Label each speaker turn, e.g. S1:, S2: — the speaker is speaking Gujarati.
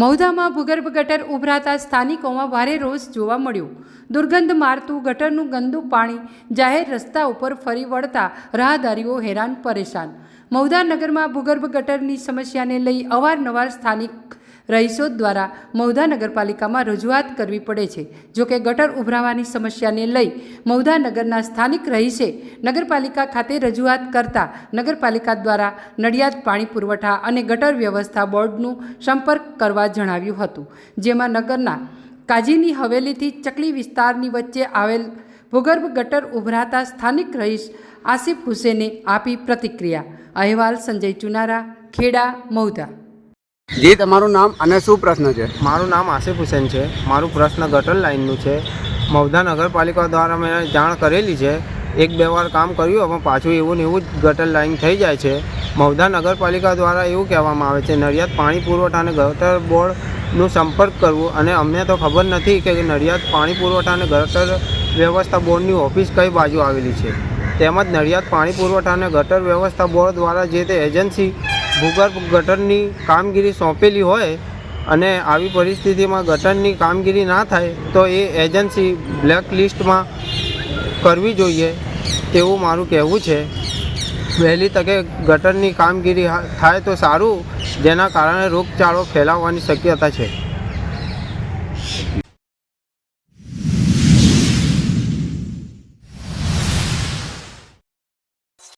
S1: મૌધામાં ભૂગર્ભ ગટર ઉભરાતા સ્થાનિકોમાં ભારે રોષ જોવા મળ્યો. દુર્ગંધ મારતું ગટરનું ગંદુ પાણી જાહેર રસ્તા ઉપર ફરી વળતા રાહદારીઓ હેરાન પરેશાન. મૌધા નગરમાં ભૂગર્ભ ગટરની સમસ્યાને લઈ અવારનવાર સ્થાનિક રહીશો દ્વારા મૌધા નગરપાલિકામાં રજૂઆત કરવી પડે છે. જોકે ગટર ઉભરાવાની સમસ્યાને લઈ મહુધા નગરના સ્થાનિક રહીશે નગરપાલિકા ખાતે રજૂઆત કરતા નગરપાલિકા દ્વારા નડિયાદ પાણી પુરવઠા અને ગટર વ્યવસ્થા બોર્ડનું સંપર્ક કરવા જણાવ્યું હતું, જેમાં નગરના કાજીની હવેલીથી ચકલી વિસ્તારની વચ્ચે આવેલ ભૂગર્ભ ગટર ઉભરાતા સ્થાનિક રહીશ આસિફ હુસેને આપી પ્રતિક્રિયા. અહેવાલ સંજય ચુનારા, ખેડા મૌધા
S2: જી, તમારું નામ અને શું પ્રશ્ન છે?
S3: મારું નામ આસિફ હુસેન છે. મારું પ્રશ્ન ગટર લાઇનનું છે. મવધા નગરપાલિકા દ્વારા મેં જાણ કરેલી છે. એક, બે વાર કામ કર્યું પણ પાછું એવું ને એવું જ ગટર લાઇન થઈ જાય છે. મવધા નગરપાલિકા દ્વારા એવું કહેવામાં આવે છે, નડિયાદ પાણી પુરવઠા અને ગટર બોર્ડનો સંપર્ક કરવું. અને અમને તો ખબર નથી કે નડિયાદ પાણી પુરવઠા અને ગટર વ્યવસ્થા બોર્ડની ઓફિસ કઈ બાજુ આવેલી છે. તેમજ નડિયાદ પાણી પુરવઠા અને ગટર વ્યવસ્થા બોર્ડ દ્વારા જે તે એજન્સી ભૂગર્ભ ગટરની કામગીરી સોંપેલી હોય અને આવી પરિસ્થિતિમાં ગટરની કામગીરી ના થાય, તો એ એજન્સી બ્લેક લિસ્ટમાં કરવી જોઈએ તેવું મારું કહેવું છે. વહેલી તકે ગટરની કામગીરી થાય તો સારું, જેના કારણે રોગચાળો ફેલાવવાની શક્યતા છે.